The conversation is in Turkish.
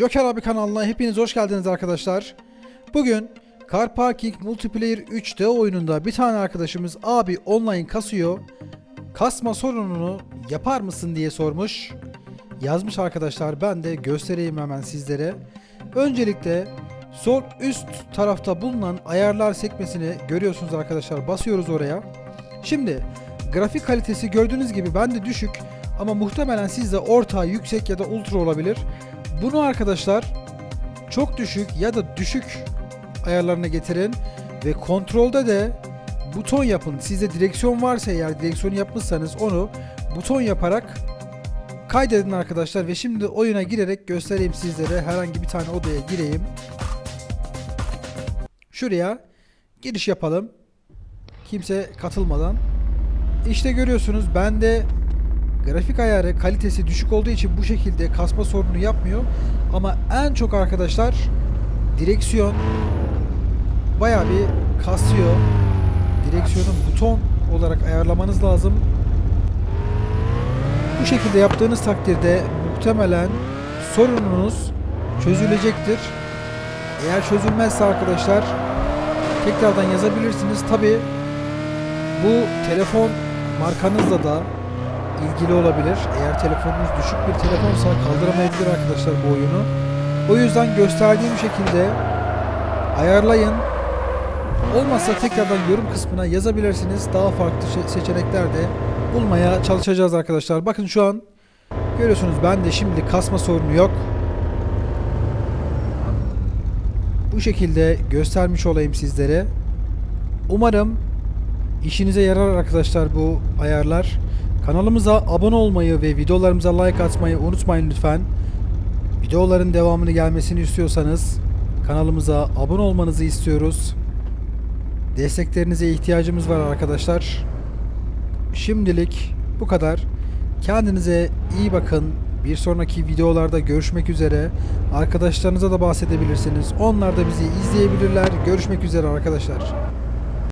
Joker abi kanalına hepiniz hoş geldiniz arkadaşlar. Bugün Car Parking Multiplayer 3D oyununda bir tane arkadaşımız abi online kasıyor. Kasma sorununu yapar mısın diye sormuş. Yazmış arkadaşlar ben de göstereyim hemen sizlere. Öncelikle sol üst tarafta bulunan ayarlar sekmesini görüyorsunuz arkadaşlar. Basıyoruz oraya. Şimdi grafik kalitesi gördüğünüz gibi bende düşük ama muhtemelen sizde orta, yüksek ya da ultra olabilir. Bunu arkadaşlar çok düşük ya da düşük ayarlarına getirin ve kontrolde de buton yapın. Sizde direksiyon varsa eğer direksiyonu yapmışsanız onu buton yaparak kaydedin arkadaşlar ve şimdi oyuna girerek göstereyim sizlere herhangi bir tane odaya gireyim. Şuraya giriş yapalım. Kimse katılmadan. İşte görüyorsunuz bende grafik ayarı kalitesi düşük olduğu için bu şekilde kasma sorunu yapmıyor. Ama en çok arkadaşlar direksiyon bayağı bir kasıyor. Direksiyonu buton olarak ayarlamanız lazım. Bu şekilde yaptığınız takdirde muhtemelen sorununuz çözülecektir. Eğer çözülmezse arkadaşlar tekrardan yazabilirsiniz. Tabi bu telefon markanızla da ilgili olabilir. Eğer telefonunuz düşük bir telefonsa kaldıramayabilir arkadaşlar bu oyunu. O yüzden gösterdiğim şekilde ayarlayın. Olmazsa tekrardan yorum kısmına yazabilirsiniz. Daha farklı şey- seçenekler de bulmaya çalışacağız arkadaşlar. Bakın şu an görüyorsunuz ben de şimdi kasma sorunu yok. Bu şekilde göstermiş olayım sizlere. Umarım işinize yarar arkadaşlar bu ayarlar. Kanalımıza abone olmayı ve videolarımıza like atmayı unutmayın lütfen. Videoların devamını gelmesini istiyorsanız kanalımıza abone olmanızı istiyoruz. Desteklerinize ihtiyacımız var arkadaşlar. Şimdilik bu kadar. Kendinize iyi bakın. Bir sonraki videolarda görüşmek üzere. Arkadaşlarınıza da bahsedebilirsiniz. Onlar da bizi izleyebilirler. Görüşmek üzere arkadaşlar.